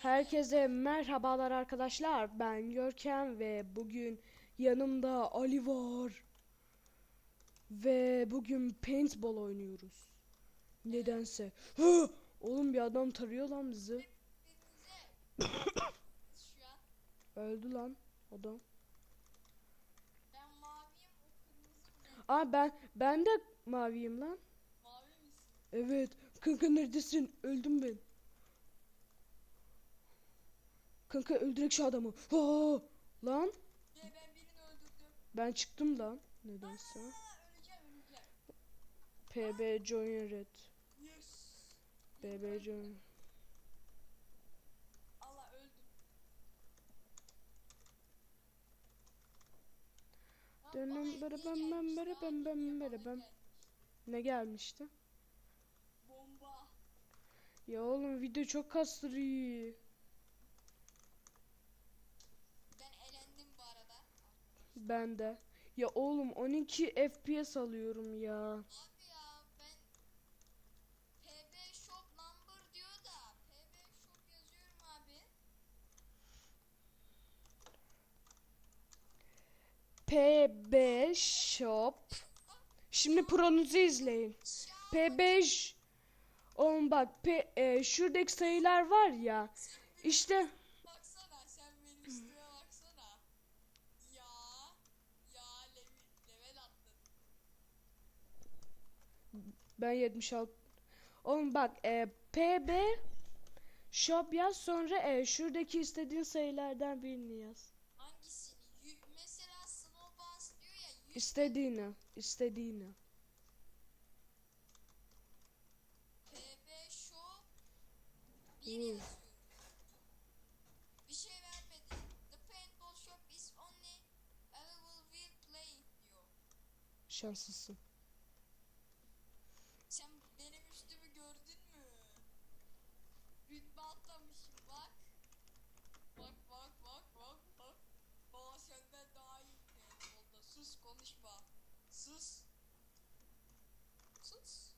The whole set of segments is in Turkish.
Herkese merhabalar arkadaşlar. Ben Görkem ve bugün yanımda Ali var. Ve bugün paintball oynuyoruz. Nedense. Hı! Oğlum bir adam tarıyor lan bizi. Öldü lan adam. ben maviyim? Aa ben ben de maviyim lan. Mavi misin? Evet. Kanka neredesin? Öldüm ben. Kanka öldürek şu adamı. Aa! Lan ben birini öldürdüm. ben çıktım lan. Nedense. Öleceğim öleceğim. PB Join Red. Yes. BB Join. Allah öldüm. Dönüm bere bem gelmiş bere bem hediye bere gelmiş. Ne gelmişti? Bomba. Ya oğlum video çok kastırıyor. Ben de. Ya oğlum 12 FPS alıyorum ya. Abi ya ben PB Shop number diyor da PB Shop yazıyorum abi. PB Shop. Şimdi pronuzu izleyin. PB Oğlum bak P, e, şuradaki sayılar var ya. İşte Baksana sen benim üstüme baksana. Ya ya level, level atladın. Ben 76. Oğlum bak e, PB Shop yaz sonra e, şuradaki istediğin sayılardan birini yaz. Hangisini? Yü- mesela Snowbounce diyor ya yüz İstediğini, istediğini. PB Shop bir Hmm. yazıyor. Bir şey vermedi. The paintball shop is only available with play diyor. Şanslısın. Sen benim üstümü gördün mü? Rütbe atlamışım bak. Bak bak bak bak bak. Baba senden daha iyi paintballda. Sus konuşma. Sus. Sus.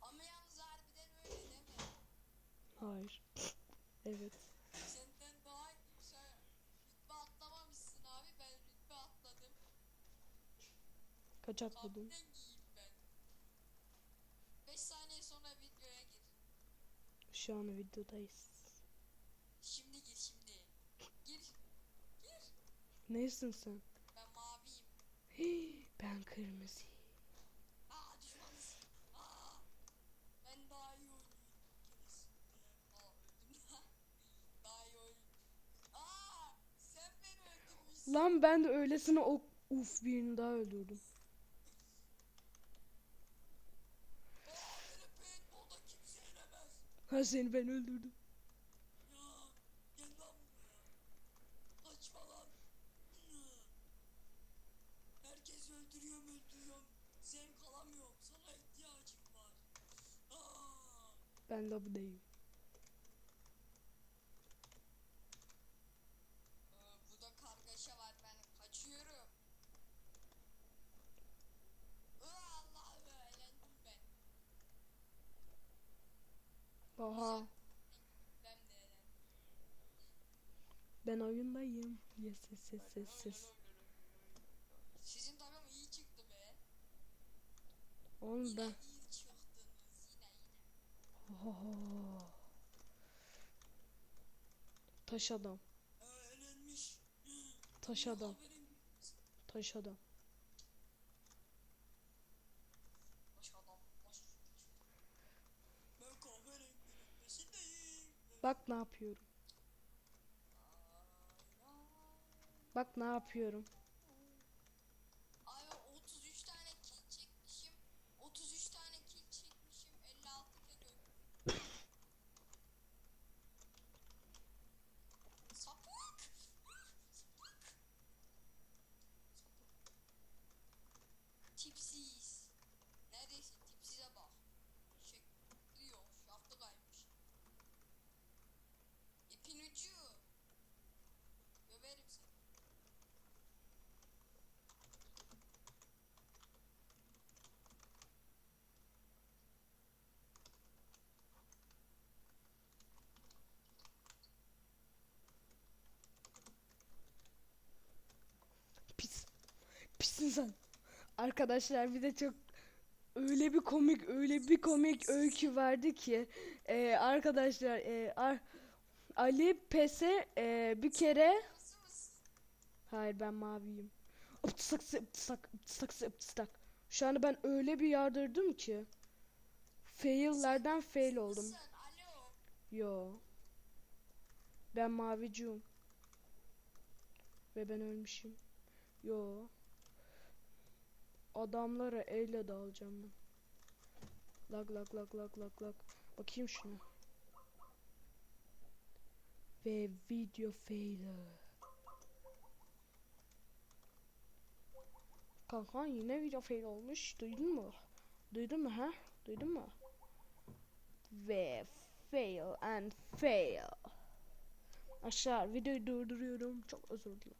Ama yalnız harbiden öyle değil mi? Hayır. Evet. Senden daha sen rütbe atlamamışsın abi. Ben rütbe atladım. Kaç atladın? Kapten giyeyim ben. 5 saniye sonra videoya gir. Şu an videodayız. Şimdi gir şimdi. Gir. Gir. Neysin sen? Ben maviyim. Hii, ben kırmızı. Aa. Aa. Ben daha iyi. Lan ben de öylesine o uf birini daha öldürdüm. Ha seni ben öldürdüm. Ben de bu değil. Ee, bu da kargaşa var ben kaçıyorum. Aa, Allah eğlendim ben. Oha. Ben oyundayım. Yes yes yes yes yes. Sizin takım iyi çıktı be. Oğlum ben. iyi çıktınız yine yine. Taş adam. Taş adam. Taş adam. Bak ne yapıyorum. Bak ne yapıyorum. Sen? Arkadaşlar bir de çok öyle bir komik öyle bir komik öykü verdi ki e, arkadaşlar e, Ar- Ali Pese e, bir kere hayır ben maviyim. Iptısak ıptısak ıptısak ıptısak. Şu anda ben öyle bir yardırdım ki fail'lerden fail oldum. Yo. Ben maviciyim. Ve ben ölmüşüm. Yo. Adamlara elle dalacağım ben. Lag lag lag lag lag lag. Bakayım şuna. Ve video failure. Kanka yine video fail olmuş. Duydun mu? Duydun mu ha? Duydun mu? Ve fail and fail. Aşağı videoyu durduruyorum. Çok özür dilerim.